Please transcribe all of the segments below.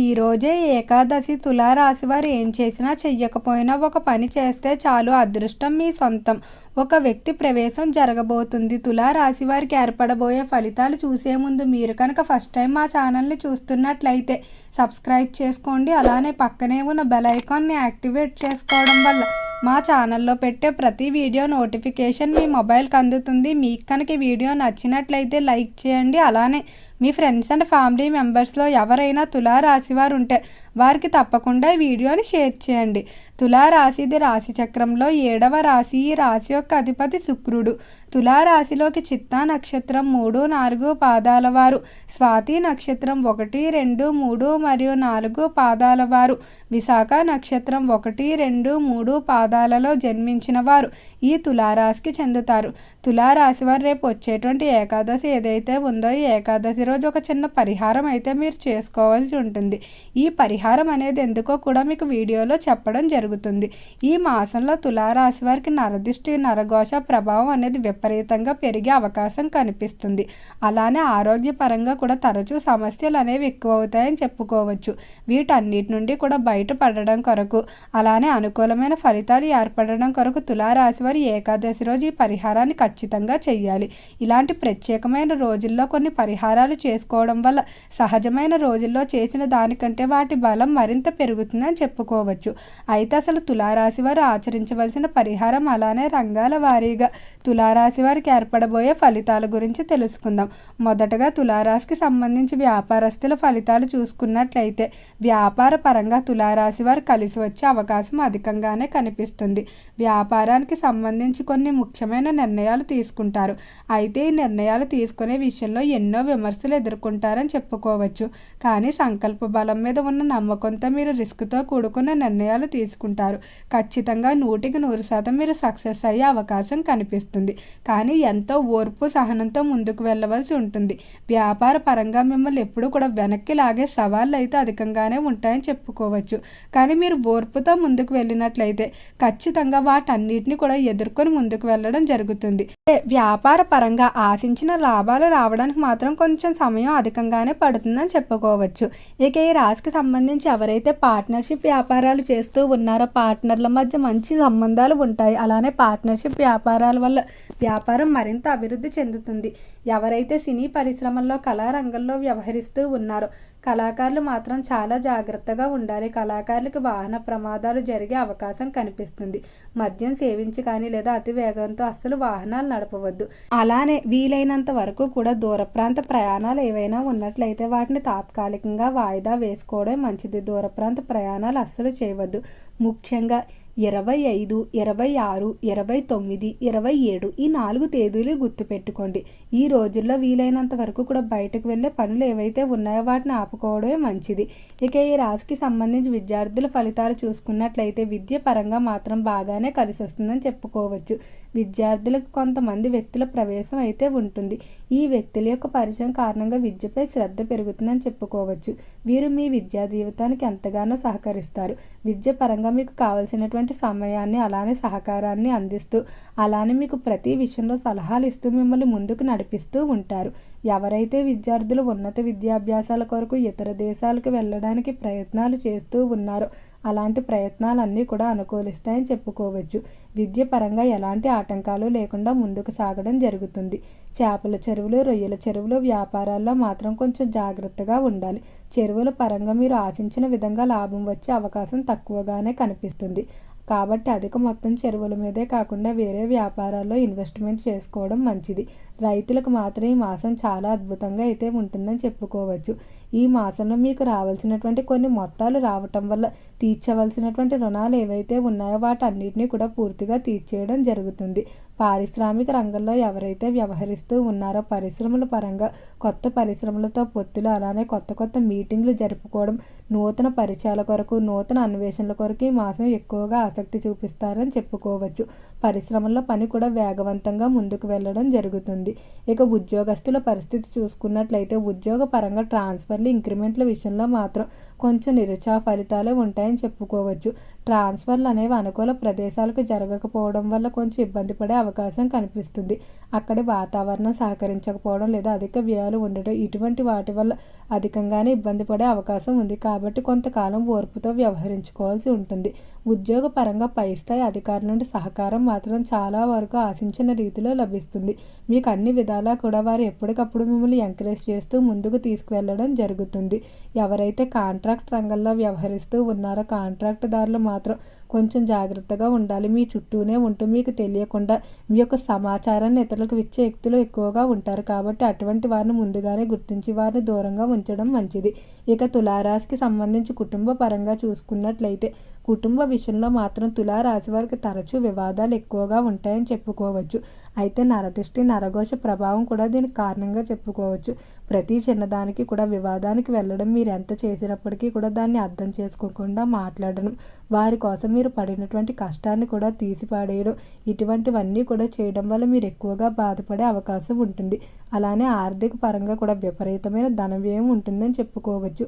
ఈరోజే ఏకాదశి తులారాశి వారు ఏం చేసినా చెయ్యకపోయినా ఒక పని చేస్తే చాలు అదృష్టం మీ సొంతం. ఒక వ్యక్తి ప్రవేశం జరగబోతుంది. తులారాశి వారికి ఏర్పడబోయే ఫలితాలు చూసే ముందు మీరు కనుక ఫస్ట్ టైం మా ఛానల్ని చూస్తున్నట్లయితే సబ్స్క్రైబ్ చేసుకోండి. అలానే పక్కనే ఉన్న బెల్ ఐకాన్ని యాక్టివేట్ చేసుకోవడం వల్ల మా ఛానల్లో పెట్టే ప్రతి వీడియో నోటిఫికేషన్ మీ మొబైల్కి అందుతుంది. మీకు కనుక వీడియో నచ్చినట్లయితే లైక్ చేయండి. అలానే మీ ఫ్రెండ్స్ అండ్ ఫ్యామిలీ మెంబర్స్లో ఎవరైనా తులారాశివారు ఉంటే వారికి తప్పకుండా ఈ వీడియోని షేర్ చేయండి. తులారాశిది రాశి చక్రంలో ఏడవ రాశి ఈ రాశి యొక్క అధిపతి శుక్రుడు. తులారాశిలోకి చిత్తా నక్షత్రం మూడు నాలుగు పాదాల వారు. స్వాతి నక్షత్రం ఒకటి రెండు మూడు మరియు నాలుగు పాదాల వారు. విశాఖ నక్షత్రం ఒకటి రెండు మూడు పాదాలలో జన్మించిన వారు ఈ తులారాశికి చెందుతారు. తులారాశి వారు రేపు వచ్చేటువంటి ఏకాదశి ఏదైతే ఉందో ఈ ఏకాదశి రోజు ఒక చిన్న పరిహారం అయితే మీరు చేసుకోవాల్సి ఉంటుంది. ఈ పరిహారం అనేది ఎందుకో కూడా మీకు వీడియోలో చెప్పడం జరుగుతుంది. ఈ మాసంలో తులారాశి వారికి నరదిష్టి నరఘోష ప్రభావం అనేది విపరీతంగా పెరిగే అవకాశం కనిపిస్తుంది. అలానే ఆరోగ్యపరంగా కూడా తరచూ సమస్యలు అనేవి ఎక్కువ అవుతాయని చెప్పుకోవచ్చు. వీటన్నిటి నుండి కూడా బయటపడడం కొరకు అలానే అనుకూలమైన ఫలితాలు ఏర్పడడం కొరకు తులారాశి వారి ఏకాదశి రోజు ఈ పరిహారాన్ని ఖచ్చితంగా చెయ్యాలి. ఇలాంటి ప్రత్యేకమైన రోజుల్లో కొన్ని పరిహారాలు చేసుకోవడం వల్ల సహజమైన రోజుల్లో చేసిన దానికంటే వాటి బలం మరింత పెరుగుతుందని చెప్పుకోవచ్చు. అయితే అసలు తులారాశి వారు ఆచరించవలసిన పరిహారం అలానే రంగాల వారీగా తులారాశి వారికి ఏర్పడబోయే ఫలితాల గురించి తెలుసుకుందాం. మొదటగా తులారాశికి సంబంధించి వ్యాపారస్తుల ఫలితాలు చూసుకున్నట్లయితే వ్యాపార పరంగా తులారాశి వారు కలిసి వచ్చే అవకాశం అధికంగానే కనిపిస్తుంది. వ్యాపారానికి సంబంధించి కొన్ని ముఖ్యమైన నిర్ణయాలు తీసుకుంటారు. అయితే ఈ నిర్ణయాలు తీసుకునే విషయంలో ఎన్నో విమర్శలు ఎదుర్కొంటారని చెప్పుకోవచ్చు. కానీ సంకల్ప బలం మీద ఉన్న నమ్మకంతో మీరు రిస్క్తో కూడుకున్న నిర్ణయాలు తీసుకుంటారు. ఖచ్చితంగా నూటికి నూరు శాతం మీరు సక్సెస్ అయ్యే అవకాశం కనిపిస్తుంది. కానీ ఎంతో ఓర్పు సహనంతో ముందుకు వెళ్ళవలసి ఉంటుంది. వ్యాపార పరంగా మిమ్మల్ని ఎప్పుడు కూడా వెనక్కి లాగే సవాళ్ళు అయితే అధికంగానే ఉంటాయని చెప్పుకోవచ్చు. కానీ మీరు ఓర్పుతో ముందుకు వెళ్ళినట్లయితే ఖచ్చితంగా వాటన్నిటిని కూడా ఎదుర్కొని ముందుకు వెళ్ళడం జరుగుతుంది. వ్యాపార పరంగా ఆశించిన లాభాలు రావడానికి మాత్రం కొంచెం సమయం అధికంగానే పడుతుందని చెప్పుకోవచ్చు. ఇక ఈ రాశికి సంబంధించి ఎవరైతే పార్ట్నర్షిప్ వ్యాపారాలు చేస్తూ ఉన్నారో పార్ట్నర్ల మధ్య మంచి సంబంధాలు ఉంటాయి. అలానే పార్ట్నర్షిప్ వ్యాపారాల వల్ల వ్యాపారం మరింత అభివృద్ధి చెందుతుంది. ఎవరైతే సినీ పరిశ్రమల్లో కళారంగంలో వ్యవహరిస్తూ ఉన్నారో కళాకారులు మాత్రం చాలా జాగ్రత్తగా ఉండాలి. కళాకారులకు వాహన ప్రమాదాలు జరిగే అవకాశం కనిపిస్తుంది. మద్యం సేవించి కానీ లేదా అతి వేగంతో అస్సలు వాహనాలు నడపవద్దు. అలానే వీలైనంత వరకు కూడా దూర ప్రాంత ప్రయాణాలు ఏవైనా ఉన్నట్లయితే వాటిని తాత్కాలికంగా వాయిదా వేసుకోవడం మంచిది. దూర ప్రాంత ప్రయాణాలు అస్సలు చేయవద్దు. ముఖ్యంగా ఇరవై ఐదు ఇరవై ఆరు ఇరవై తొమ్మిది ఇరవై ఏడు ఈ నాలుగు తేదీలు గుర్తుపెట్టుకోండి. ఈ రోజుల్లో వీలైనంత వరకు కూడా బయటకు వెళ్ళే పనులు ఏవైతే ఉన్నాయో వాటిని ఆపుకోవడమే మంచిది. ఇక ఈ రాశికి సంబంధించి విద్యార్థుల ఫలితాలు చూసుకున్నట్లయితే విద్య పరంగా మాత్రం బాగానే కలిసి వస్తుందని చెప్పుకోవచ్చు. విద్యార్థులకు కొంతమంది వ్యక్తుల ప్రవేశం అయితే ఉంటుంది. ఈ వ్యక్తుల యొక్క పరిచయం కారణంగా విద్యపై శ్రద్ధ పెరుగుతుందని చెప్పుకోవచ్చు. వీరు మీ విద్యా జీవితానికి ఎంతగానో సహకరిస్తారు. విద్య పరంగా మీకు కావలసినటువంటి సమయాన్ని అలానే సహకారాన్ని అందిస్తూ అలానే మీకు ప్రతి విషయంలో సలహాలు ఇస్తూ మిమ్మల్ని ముందుకు నడిపిస్తూ ఉంటారు. ఎవరైతే విద్యార్థులు ఉన్నత విద్యాభ్యాసాల కొరకు ఇతర దేశాలకు వెళ్ళడానికి ప్రయత్నాలు చేస్తూ ఉన్నారో అలాంటి ప్రయత్నాలన్నీ కూడా అనుకూలిస్తాయని చెప్పుకోవచ్చు. విద్య పరంగా ఎలాంటి ఆటంకాలు లేకుండా ముందుకు సాగడం జరుగుతుంది. చేపల చెరువులు రొయ్యల చెరువులు వ్యాపారాల్లో మాత్రం కొంచెం జాగ్రత్తగా ఉండాలి. చెరువుల పరంగా మీరు ఆశించిన విధంగా లాభం వచ్చే అవకాశం తక్కువగానే కనిపిస్తుంది. కాబట్టి అధిక మొత్తం చెరువుల మీదే కాకుండా వేరే వ్యాపారాల్లో ఇన్వెస్ట్మెంట్ చేసుకోవడం మంచిది. రైతులకు మాత్రం ఈ మాసం చాలా అద్భుతంగా అయితే ఉంటుందని చెప్పుకోవచ్చు. ఈ మాసంలో మీకు రావాల్సినటువంటి కొన్ని మొత్తాలు రావటం వల్ల తీర్చవలసినటువంటి రుణాలు ఏవైతే ఉన్నాయో వాటన్నిటినీ కూడా పూర్తిగా తీర్చేయడం జరుగుతుంది. పారిశ్రామిక రంగంలో ఎవరైతే వ్యవహరిస్తూ ఉన్నారో పరిశ్రమల పరంగా కొత్త పరిశ్రమలతో పొత్తులు అలానే కొత్త కొత్త మీటింగ్లు జరుపుకోవడం నూతన పరిచయాల కొరకు నూతన అన్వేషణల కొరకు ఈ మాసం ఎక్కువగా ఆసక్తి చూపిస్తారని చెప్పుకోవచ్చు. పరిశ్రమల్లో పని కూడా వేగవంతంగా ముందుకు వెళ్ళడం జరుగుతుంది. ఇక ఉద్యోగస్తుల పరిస్థితి చూసుకున్నట్లయితే ఉద్యోగ పరంగా ట్రాన్స్ఫర్లు ఇంక్రిమెంట్ల విషయంలో మాత్రం కొంచెం నిరుత్సాహ ఫలితాలే ఉంటాయని చెప్పుకోవచ్చు. ట్రాన్స్ఫర్లు అనేవి అనుకూల ప్రదేశాలకు జరగకపోవడం వల్ల కొంచెం ఇబ్బంది పడే అవకాశం కనిపిస్తుంది. అక్కడి వాతావరణం సహకరించకపోవడం లేదా అధిక వ్యయాలు ఉండడం ఇటువంటి వాటి వల్ల అధికంగానే ఇబ్బంది పడే అవకాశం ఉంది. కాబట్టి కొంతకాలం ఓర్పుతో వ్యవహరించుకోవాల్సి ఉంటుంది. ఉద్యోగ పరంగా పై స్థాయి అధికారుల నుండి సహకారం మాత్రం చాలా వరకు ఆశించిన రీతిలో లభిస్తుంది. మీకు అన్ని విధాలా కూడా వారు ఎప్పటికప్పుడు మిమ్మల్ని ఎంకరేజ్ చేస్తూ ముందుకు తీసుకువెళ్ళడం జరుగుతుంది. ఎవరైతే కాంట్రాక్ట్ రంగంలో వ్యవహరిస్తూ ఉన్నారో కాంట్రాక్టుదారులు మాత్రం కొంచెం జాగ్రత్తగా ఉండాలి. మీ చుట్టూనే ఉంటూ మీకు తెలియకుండా మీ యొక్క సమాచారాన్ని ఇతరులకు ఇచ్చే వ్యక్తులు ఎక్కువగా ఉంటారు. కాబట్టి అటువంటి వారిని ముందుగానే గుర్తించి వారిని దూరంగా ఉంచడం మంచిది. ఇక తులారాశికి సంబంధించి కుటుంబ పరంగా చూసుకున్నట్లయితే కుటుంబ విషయంలో మాత్రం తులారాశి వారికి తరచూ వివాదాలు ఎక్కువగా ఉంటాయని చెప్పుకోవచ్చు. అయితే నరదిష్టి నరఘోష ప్రభావం కూడా దీనికి కారణంగా చెప్పుకోవచ్చు. ప్రతి చిన్నదానికి కూడా వివాదానికి వెళ్ళడం మీరు ఎంత చేసినప్పటికీ కూడా దాన్ని అర్థం చేసుకోకుండా మాట్లాడడం వారి కోసం మీరు పడినటువంటి కష్టాన్ని కూడా తీసిపాడేయడం ఇటువంటివన్నీ కూడా చేయడం వల్ల మీరు ఎక్కువగా బాధపడే అవకాశం ఉంటుంది. అలానే ఆర్థిక పరంగా కూడా విపరీతమైన ధన వ్యయం ఉంటుందని చెప్పుకోవచ్చు.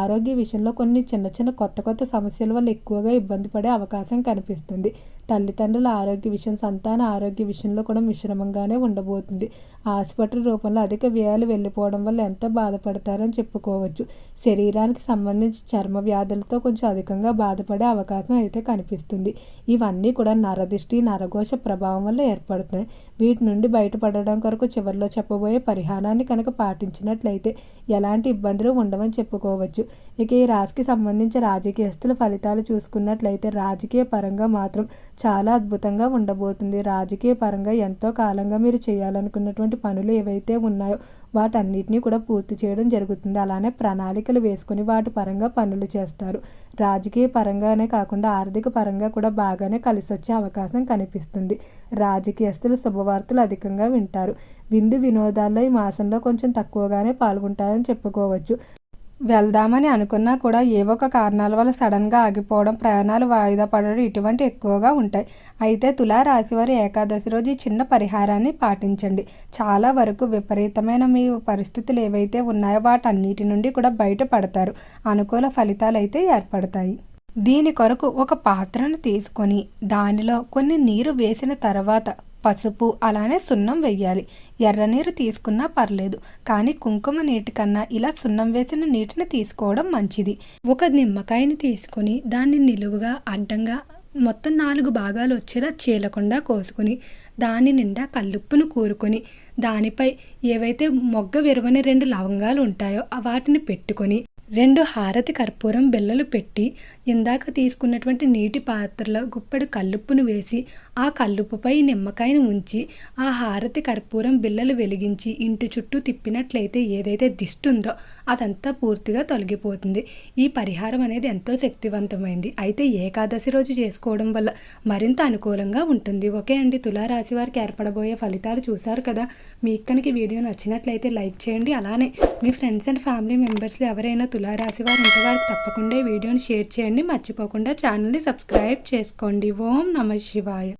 ఆరోగ్య విషయంలో కొన్ని చిన్న చిన్న కొత్త కొత్త సమస్యల వల్ల ఎక్కువగా ఇబ్బంది పడే అవకాశం కనిపిస్తుంది. తల్లిదండ్రుల ఆరోగ్య విషయం సంతాన ఆరోగ్య విషయంలో కూడా మిశ్రమంగానే ఉండబోతుంది. ఆసుపత్రి రూపంలో అధిక వ్యయాలు వెళ్ళిపోవడం వల్ల ఎంతో బాధపడతారని చెప్పుకోవచ్చు. శరీరానికి సంబంధించి చర్మ వ్యాధులతో కొంచెం అధికంగా బాధపడే అవకాశం అయితే కనిపిస్తుంది. ఇవన్నీ కూడా నరదిష్టి నరఘోష ప్రభావం వల్ల ఏర్పడుతున్నాయి. వీటి నుండి బయటపడడం కొరకు చివరిలో చెప్పబోయే పరిహారాన్ని కనుక పాటించినట్లయితే ఎలాంటి ఇబ్బందులు ఉండవని చెప్పుకోవచ్చు. ఇక ఈ రాశికి సంబంధించి రాజకీయస్తుల ఫలితాలు చూసుకున్నట్లయితే రాజకీయ పరంగా మాత్రం చాలా అద్భుతంగా ఉండబోతుంది. రాజకీయ పరంగా ఎంతో కాలంగా మీరు చేయాలనుకున్నటువంటి పనులు ఏవైతే ఉన్నాయో వాటన్నిటినీ కూడా పూర్తి చేయడం జరుగుతుంది. అలానే ప్రణాళికలు వేసుకొని వాటి పరంగా పనులు చేస్తారు. రాజకీయ పరంగానే కాకుండా ఆర్థిక పరంగా కూడా బాగానే కలిసి వచ్చే అవకాశం కనిపిస్తుంది. రాజకీయస్తులు శుభవార్తలు అధికంగా వింటారు. విందు వినోదాల్లో ఈ మాసంలో కొంచెం తక్కువగానే పాల్గొంటారని చెప్పుకోవచ్చు. వెళ్దామని అనుకున్నా కూడా ఏవో ఒక కారణాల వల్ల సడన్గా ఆగిపోవడం ప్రయాణాలు వాయిదా పడడం ఇటువంటి ఎక్కువగా ఉంటాయి. అయితే తులారాశి వారి ఏకాదశి రోజు ఈ చిన్న పరిహారాన్ని పాటించండి. చాలా వరకు విపరీతమైన మీ పరిస్థితులు ఏవైతే ఉన్నాయో వాటన్నిటి నుండి కూడా బయటపడతారు. అనుకూల ఫలితాలు అయితే ఏర్పడతాయి. దీని కొరకు ఒక పాత్రను తీసుకొని దానిలో కొన్ని నీరు వేసిన తర్వాత పసుపు అలానే సున్నం వెయ్యాలి. ఎర్ర నీరు తీసుకున్నా పర్లేదు కానీ కుంకుమ నీటి కన్నా ఇలా సున్నం వేసిన నీటిని తీసుకోవడం మంచిది. ఒక నిమ్మకాయని తీసుకొని దాన్ని నిలువుగా అడ్డంగా మొత్తం నాలుగు భాగాలు వచ్చేలా చీలకుండా కోసుకొని దాని నిండా కల్లుప్పును కూరుకొని దానిపై ఏవైతే మొగ్గ విరవని రెండు లవంగాలు ఉంటాయో ఆ వాటిని పెట్టుకొని రెండు హారతి కర్పూరం బిళ్ళలు పెట్టి ఇందాక తీసుకున్నటువంటి నీటి పాత్రలో గుప్పెడు కల్లుప్పును వేసి ఆ కల్లుప్పుపై నిమ్మకాయను ఉంచి ఆ హారతి కర్పూరం బిళ్ళలు వెలిగించి ఇంటి చుట్టూ తిప్పినట్లయితే ఏదైతే దిష్టుందో అదంతా పూర్తిగా తొలగిపోతుంది. ఈ పరిహారం అనేది ఎంతో శక్తివంతమైంది. అయితే ఏకాదశి రోజు చేసుకోవడం వల్ల మరింత అనుకూలంగా ఉంటుంది. ఓకే అండి. తులారాశి వారికి ఏర్పడబోయే ఫలితాలు చూశారు కదా. మీకు కనుక వీడియో నచ్చినట్లయితే లైక్ చేయండి. అలానే మీ ఫ్రెండ్స్ అండ్ ఫ్యామిలీ మెంబర్స్లో ఎవరైనా తులారాశి వారు ఇంతవరకు వారికి తప్పకుండా వీడియోని షేర్ చేయండి. మర్చిపోకుండా ఛానల్ని సబ్స్క్రైబ్ చేసుకోండి. ఓం నమ శివాయ.